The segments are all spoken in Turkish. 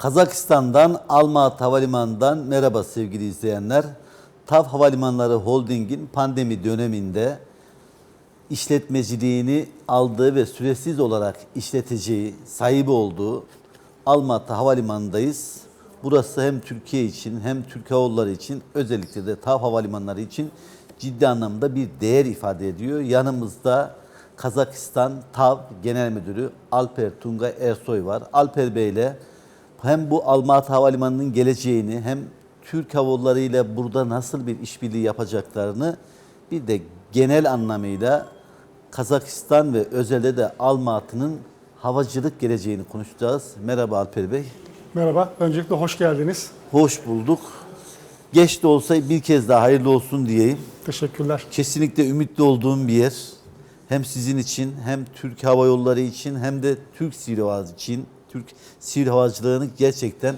Kazakistan'dan Almaty Havalimanı'ndan merhaba sevgili izleyenler. TAV Havalimanları Holding'in pandemi döneminde işletmeciliğini aldığı ve süresiz olarak işleteceği, sahibi olduğu Almaty Havalimanı'ndayız. Burası hem Türkiye için hem Türk Hava için özellikle de TAV Havalimanları için ciddi anlamda bir değer ifade ediyor. Yanımızda Kazakistan TAV Genel Müdürü Alper Tungay Ersoy var. Alper Bey ile hem bu Almaty Havalimanı'nın geleceğini hem Türk Hava Yolları ile burada nasıl bir işbirliği yapacaklarını bir de genel anlamıyla Kazakistan ve özellikle de Almaty'nin havacılık geleceğini konuşacağız. Merhaba Alper Bey. Merhaba, öncelikle hoş geldiniz. Hoş bulduk. Geç de olsa bir kez daha hayırlı olsun diyeyim. Teşekkürler. Kesinlikle ümitli olduğum bir yer. Hem sizin için hem Türk Hava Yolları için hem de Türk havacılığı için Türk sivil havacılığını gerçekten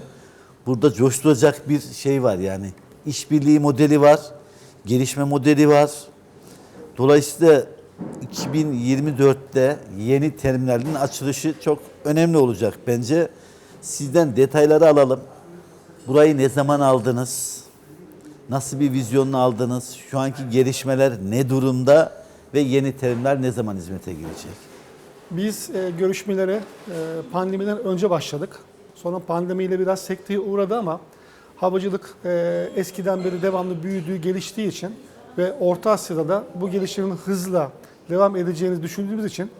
burada coşturacak bir şey var yani. İşbirliği modeli var, gelişme modeli var. Dolayısıyla 2024'te yeni terminalin açılışı çok önemli olacak bence. Sizden detayları alalım. Burayı ne zaman aldınız? Nasıl bir vizyonla aldınız? Şu anki gelişmeler ne durumda ve yeni terimler ne zaman hizmete girecek? Biz e, görüşmelere e, pandemiden önce başladık. Sonra pandemiyle biraz sekteye uğradı ama havacılık e, eskiden beri devamlı büyüdüğü, geliştiği için ve Orta Asya'da da bu gelişimin hızla devam edeceğini düşündüğümüz için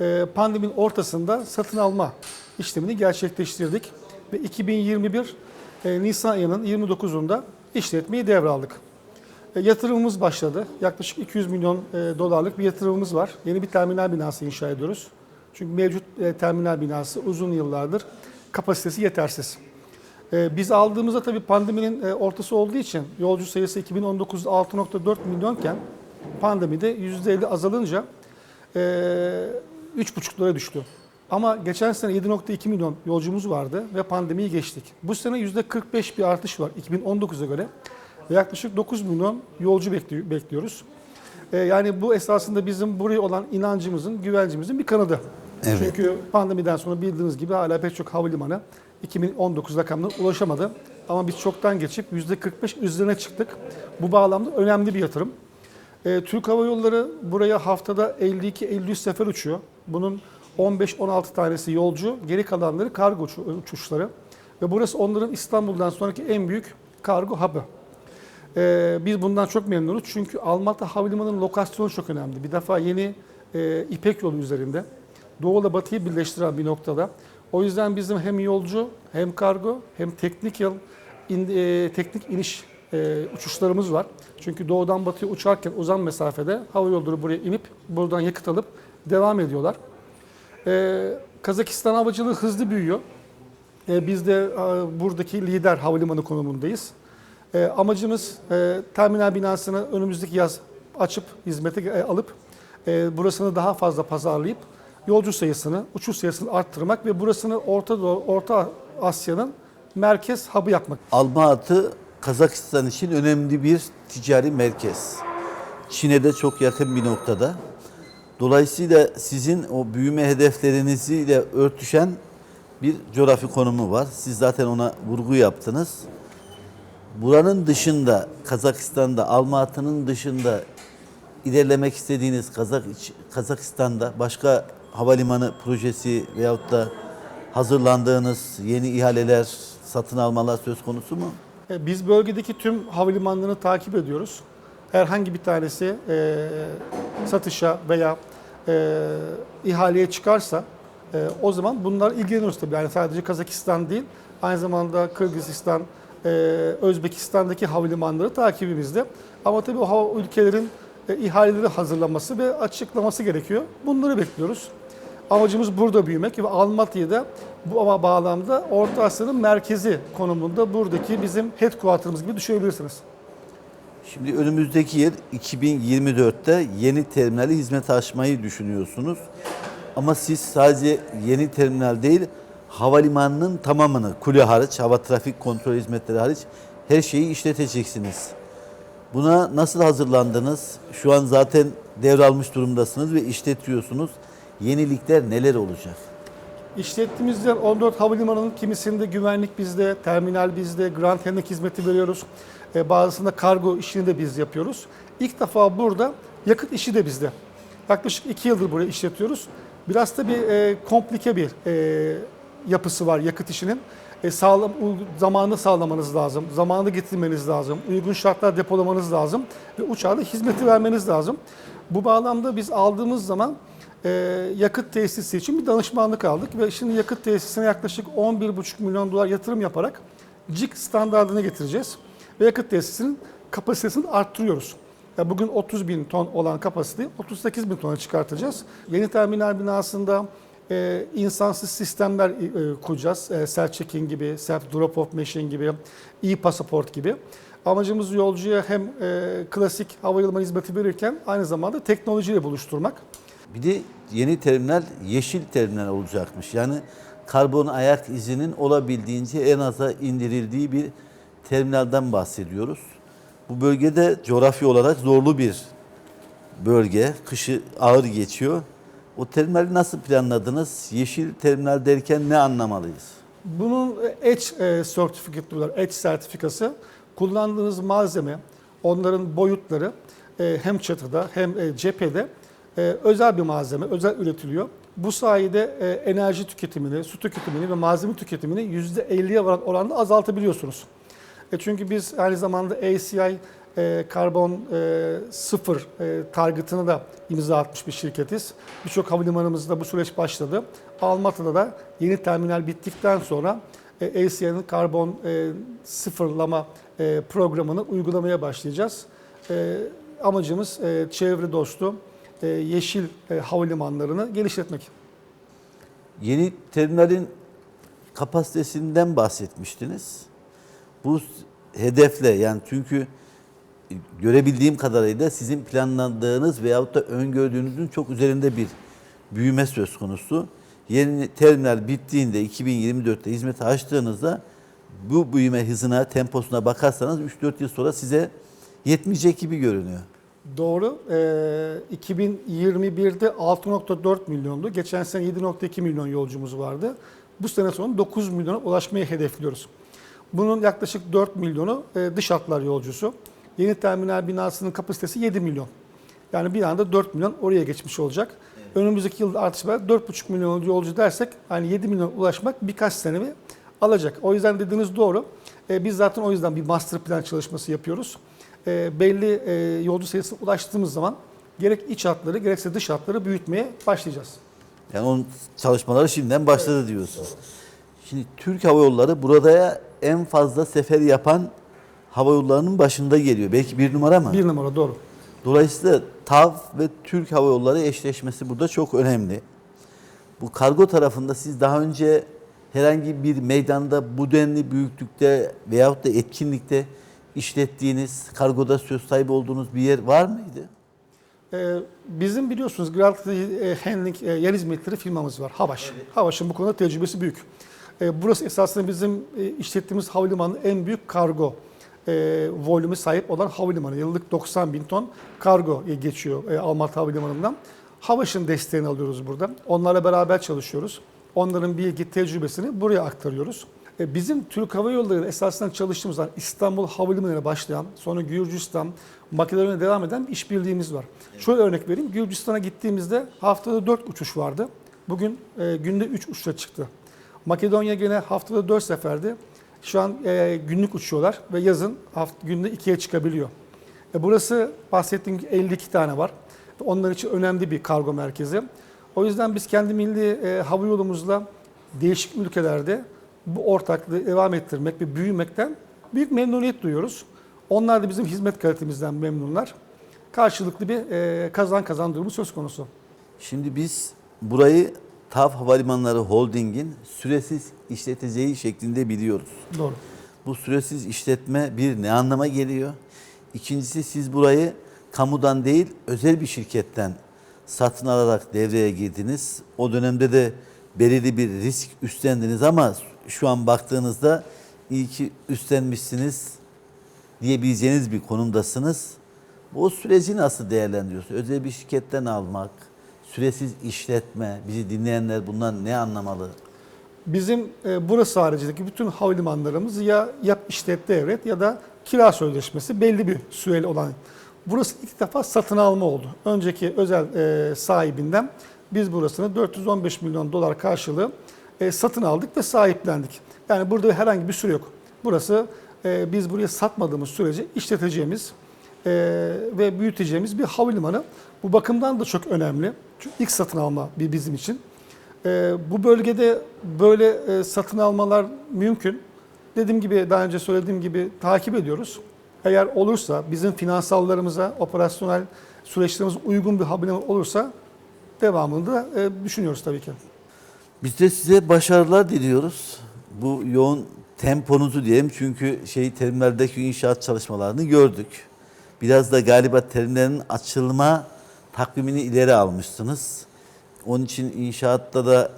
e, pandeminin ortasında satın alma işlemini gerçekleştirdik. Ve 2021 e, Nisan ayının 29'unda işletmeyi devraldık. E, Yatırımımız başladı. Yaklaşık 200 milyon e, dolarlık bir yatırımımız var. Yeni bir terminal binası inşa ediyoruz. Çünkü mevcut e, terminal binası uzun yıllardır kapasitesi yetersiz. Biz aldığımızda tabii pandeminin ortası olduğu için yolcu sayısı 2019'da 6.4 milyonken pandemide %50 azalınca e, 3.5'lara düştü. Ama geçen sene 7.2 milyon yolcumuz vardı ve pandemiyi geçtik. Bu sene %45 bir artış var 2019'a göre. Yaklaşık 9 milyon yolcu bekli- bekliyoruz. Ee, yani bu esasında bizim buraya olan inancımızın, güvencimizin bir kanadı. Evet. Çünkü pandemiden sonra bildiğiniz gibi hala pek çok havalimanı 2019 rakamına ulaşamadı. Ama biz çoktan geçip %45 üzerine çıktık. Bu bağlamda önemli bir yatırım. Ee, Türk Hava Yolları buraya haftada 52-53 sefer uçuyor. Bunun 15-16 tanesi yolcu, geri kalanları kargo uçu- uçuşları. Ve burası onların İstanbul'dan sonraki en büyük kargo hub'ı. Ee, biz bundan çok memnunuz çünkü Almatı Havalimanı'nın lokasyonu çok önemli. Bir defa yeni e, İpek yolu üzerinde. Doğu ile Batı'yı birleştiren bir noktada. O yüzden bizim hem yolcu hem kargo hem teknik yıl in- e, teknik iniş e, uçuşlarımız var. Çünkü doğudan batıya uçarken uzun mesafede hava yolları buraya inip buradan yakıt alıp devam ediyorlar. Ee, Kazakistan havacılığı hızlı büyüyor. Ee, biz de e, buradaki lider havalimanı konumundayız. Ee, amacımız e, terminal binasını önümüzdeki yaz açıp hizmete e, alıp e, burasını daha fazla pazarlayıp yolcu sayısını, uçuş sayısını arttırmak ve burasını Orta Doğu, Orta Asya'nın merkez hub'ı yapmak. Almaty Kazakistan için önemli bir ticari merkez. Çin'e de çok yakın bir noktada. Dolayısıyla sizin o büyüme hedeflerinizle örtüşen bir coğrafi konumu var. Siz zaten ona vurgu yaptınız. Buranın dışında, Kazakistan'da, Almaty'nin dışında ilerlemek istediğiniz Kazak Kazakistan'da başka havalimanı projesi veyahut da hazırlandığınız yeni ihaleler, satın almalar söz konusu mu? E, Biz bölgedeki tüm havalimanlarını takip ediyoruz. Herhangi bir tanesi e, satışa veya e, ihaleye çıkarsa e, o zaman bunlar ilgileniyoruz tabii. Yani sadece Kazakistan değil, aynı zamanda Kırgızistan, e, Özbekistan'daki havalimanları takibimizde. Ama tabii o hava ülkelerin e, ihaleleri hazırlaması ve açıklaması gerekiyor. Bunları bekliyoruz. Amacımız burada büyümek ve Almatya'yı da bu ama bağlamda Orta Asya'nın merkezi konumunda buradaki bizim headquarter'ımız gibi düşünebilirsiniz. Şimdi önümüzdeki yıl 2024'te yeni terminali hizmete açmayı düşünüyorsunuz. Ama siz sadece yeni terminal değil, havalimanının tamamını, kule hariç, hava trafik kontrol hizmetleri hariç her şeyi işleteceksiniz. Buna nasıl hazırlandınız? Şu an zaten devralmış durumdasınız ve işletiyorsunuz. Yenilikler neler olacak? İşlettiğimiz yer 14 havalimanının kimisinde güvenlik bizde, terminal bizde, ground handling hizmeti veriyoruz. E, bazısında kargo işini de biz yapıyoruz. İlk defa burada yakıt işi de bizde. Yaklaşık 2 yıldır burayı işletiyoruz. Biraz da bir e, komplike bir e, yapısı var yakıt işinin. E, sağlam, zamanını sağlamanız lazım, zamanını getirmeniz lazım, uygun şartlar depolamanız lazım ve uçağa hizmeti vermeniz lazım. Bu bağlamda biz aldığımız zaman e, yakıt tesisi için bir danışmanlık aldık ve şimdi yakıt tesisine yaklaşık 11,5 milyon dolar yatırım yaparak CIK standartını getireceğiz ve yakıt tesisinin kapasitesini arttırıyoruz. Ya bugün 30 bin ton olan kapasiteyi 38 bin tona çıkartacağız. Yeni terminal binasında e, insansız sistemler e, kuracağız. E, self check-in gibi, self drop off machine gibi, e-pasaport gibi. Amacımız yolcuya hem e, klasik havayolu hizmeti verirken aynı zamanda teknolojiyle buluşturmak. Bir de yeni terminal yeşil terminal olacakmış. Yani karbon ayak izinin olabildiğince en aza indirildiği bir terminalden bahsediyoruz. Bu bölgede coğrafi olarak zorlu bir bölge. Kışı ağır geçiyor. O terminali nasıl planladınız? Yeşil terminal derken ne anlamalıyız? Bunun Edge e, Certificate diyorlar, Edge sertifikası. Kullandığınız malzeme, onların boyutları e, hem çatıda hem e, cephede e, özel bir malzeme, özel üretiliyor. Bu sayede e, enerji tüketimini, su tüketimini ve malzeme tüketimini %50'ye varan oranda azaltabiliyorsunuz. E çünkü biz aynı zamanda ACI e, karbon e, sıfır e, targetını da imza atmış bir şirketiz. Birçok havalimanımızda bu süreç başladı. Almatı'da da yeni terminal bittikten sonra e, ACI'nin karbon e, sıfırlama e, programını uygulamaya başlayacağız. E, amacımız e, çevre dostu, e, yeşil e, havalimanlarını geliştirmek. Yeni terminalin kapasitesinden bahsetmiştiniz. Bu hedefle yani çünkü görebildiğim kadarıyla sizin planladığınız veyahut da öngördüğünüzün çok üzerinde bir büyüme söz konusu. Yeni terminal bittiğinde 2024'te hizmete açtığınızda bu büyüme hızına, temposuna bakarsanız 3-4 yıl sonra size yetmeyecek gibi görünüyor. Doğru. Ee, 2021'de 6.4 milyondu. Geçen sene 7.2 milyon yolcumuz vardı. Bu sene sonu 9 milyona ulaşmayı hedefliyoruz. Bunun yaklaşık 4 milyonu e, dış hatlar yolcusu. Yeni terminal binasının kapasitesi 7 milyon. Yani bir anda 4 milyon oraya geçmiş olacak. Önümüzdeki yıl artış var. 4,5 milyon yolcu dersek hani 7 milyon ulaşmak birkaç sene mi alacak. O yüzden dediğiniz doğru. E, biz zaten o yüzden bir master plan çalışması yapıyoruz. E, belli e, yolcu sayısına ulaştığımız zaman gerek iç hatları gerekse dış hatları büyütmeye başlayacağız. Yani onun çalışmaları şimdiden başladı diyorsun. Şimdi Türk Hava Yolları burada en fazla sefer yapan hava yollarının başında geliyor. Belki bir numara mı? Bir numara doğru. Dolayısıyla TAV ve Türk Hava Yolları eşleşmesi burada çok önemli. Bu kargo tarafında siz daha önce herhangi bir meydanda bu denli büyüklükte veyahut da etkinlikte işlettiğiniz, kargoda söz sahibi olduğunuz bir yer var mıydı? Ee, bizim biliyorsunuz Gravity e, Handling e, yer hizmetleri firmamız var. Havaş. Havaş'ın bu konuda tecrübesi büyük. Ee, burası esasında bizim e, işlettiğimiz havalimanının en büyük kargo e, volümü sahip olan havalimanı. Yıllık 90 bin ton kargo geçiyor e, Almatı Havalimanı'ndan. Havaş'ın desteğini alıyoruz burada. Onlarla beraber çalışıyoruz. Onların bilgi, tecrübesini buraya aktarıyoruz. E, Bizim Türk Hava Yolları esasında çalıştığımız İstanbul Havalimanı'na başlayan, sonra Gürcistan, Makedonya'ya devam eden bir işbirliğimiz var. Şöyle örnek vereyim. Gürcistan'a gittiğimizde haftada 4 uçuş vardı. Bugün e, günde 3 uçuşa çıktı. Makedonya gene haftada 4 seferdi. Şu an e, günlük uçuyorlar ve yazın haft günde 2'ye çıkabiliyor. E, burası bahsettiğim gibi 52 tane var. Onlar için önemli bir kargo merkezi. O yüzden biz kendi milli e, hava yolumuzla değişik ülkelerde bu ortaklığı devam ettirmek ve büyümekten büyük memnuniyet duyuyoruz. Onlar da bizim hizmet kalitemizden memnunlar. Karşılıklı bir e, kazan kazan durumu söz konusu. Şimdi biz burayı TAV Havalimanları Holding'in süresiz işleteceği şeklinde biliyoruz. Doğru. Bu süresiz işletme bir ne anlama geliyor? İkincisi siz burayı kamudan değil özel bir şirketten satın alarak devreye girdiniz. O dönemde de belirli bir risk üstlendiniz ama şu an baktığınızda iyi ki üstlenmişsiniz diyebileceğiniz bir konumdasınız. Bu süreci nasıl değerlendiriyorsunuz? Özel bir şirketten almak, süresiz işletme, bizi dinleyenler bundan ne anlamalı? Bizim e, burası haricindeki bütün havalimanlarımız ya yap işlet devret ya da kira sözleşmesi belli bir süreli olan. Burası ilk defa satın alma oldu. Önceki özel e, sahibinden biz burasını 415 milyon dolar karşılığı e, satın aldık ve sahiplendik. Yani burada herhangi bir süre yok. Burası e, biz buraya satmadığımız sürece işleteceğimiz e, ve büyüteceğimiz bir havalimanı. Bu bakımdan da çok önemli. Çünkü ilk satın alma bir bizim için. Ee, bu bölgede böyle e, satın almalar mümkün. Dediğim gibi daha önce söylediğim gibi takip ediyoruz. Eğer olursa bizim finansallarımıza, operasyonel süreçlerimize uygun bir havalimanı olursa devamını da e, düşünüyoruz tabii ki. Biz de size başarılar diliyoruz. Bu yoğun temponuzu diyelim çünkü şey terimlerdeki inşaat çalışmalarını gördük. Biraz da galiba terimlerin açılma takvimini ileri almışsınız. Onun için inşaatta da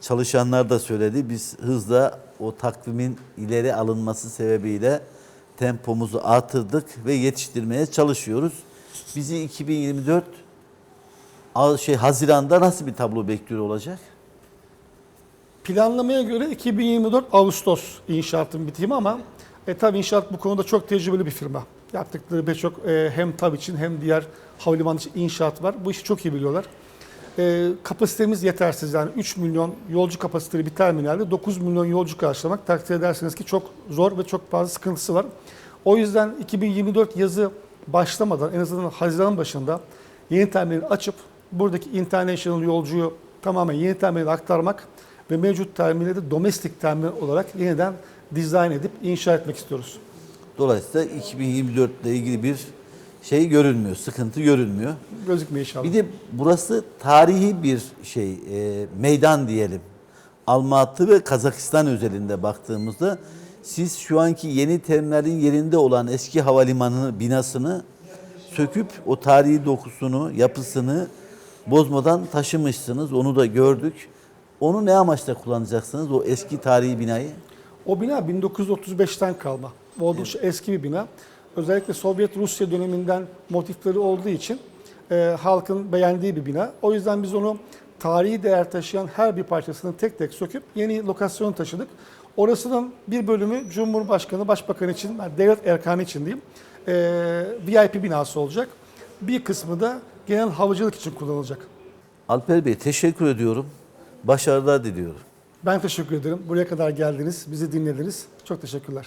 çalışanlar da söyledi. Biz hızla o takvimin ileri alınması sebebiyle tempomuzu artırdık ve yetiştirmeye çalışıyoruz. Bizi 2024 Al- şey Haziran'da nasıl bir tablo bekliyor olacak? Planlamaya göre 2024 Ağustos inşaatın bitimi ama e, tabii inşaat bu konuda çok tecrübeli bir firma. Yaptıkları birçok e, hem TAV için hem diğer havalimanı için inşaat var. Bu işi çok iyi biliyorlar. E, kapasitemiz yetersiz yani 3 milyon yolcu kapasiteli bir terminalde 9 milyon yolcu karşılamak takdir edersiniz ki çok zor ve çok fazla sıkıntısı var. O yüzden 2024 yazı başlamadan en azından Haziran başında yeni terminali açıp buradaki international yolcuyu tamamen yeni terminale aktarmak ve mevcut terminali de domestik terminal olarak yeniden dizayn edip inşa etmek istiyoruz. Dolayısıyla 2024 ile ilgili bir şey görünmüyor, sıkıntı görünmüyor. Gözükmüyor inşallah. Bir de burası tarihi bir şey, e, meydan diyelim. Almatı ve Kazakistan özelinde baktığımızda siz şu anki yeni terminalin yerinde olan eski havalimanı binasını söküp o tarihi dokusunu, yapısını bozmadan taşımışsınız. Onu da gördük. Onu ne amaçla kullanacaksınız o eski tarihi binayı? O bina 1935'ten kalma. Oldukça eski bir bina. Özellikle Sovyet Rusya döneminden motifleri olduğu için e, halkın beğendiği bir bina. O yüzden biz onu tarihi değer taşıyan her bir parçasını tek tek söküp yeni lokasyona taşıdık. Orasının bir bölümü Cumhurbaşkanı, Başbakan için, yani devlet erkanı için diyeyim, e, VIP binası olacak. Bir kısmı da genel havacılık için kullanılacak. Alper Bey teşekkür ediyorum. Başarılar diliyorum. Ben teşekkür ederim. Buraya kadar geldiniz, bizi dinlediniz. Çok teşekkürler.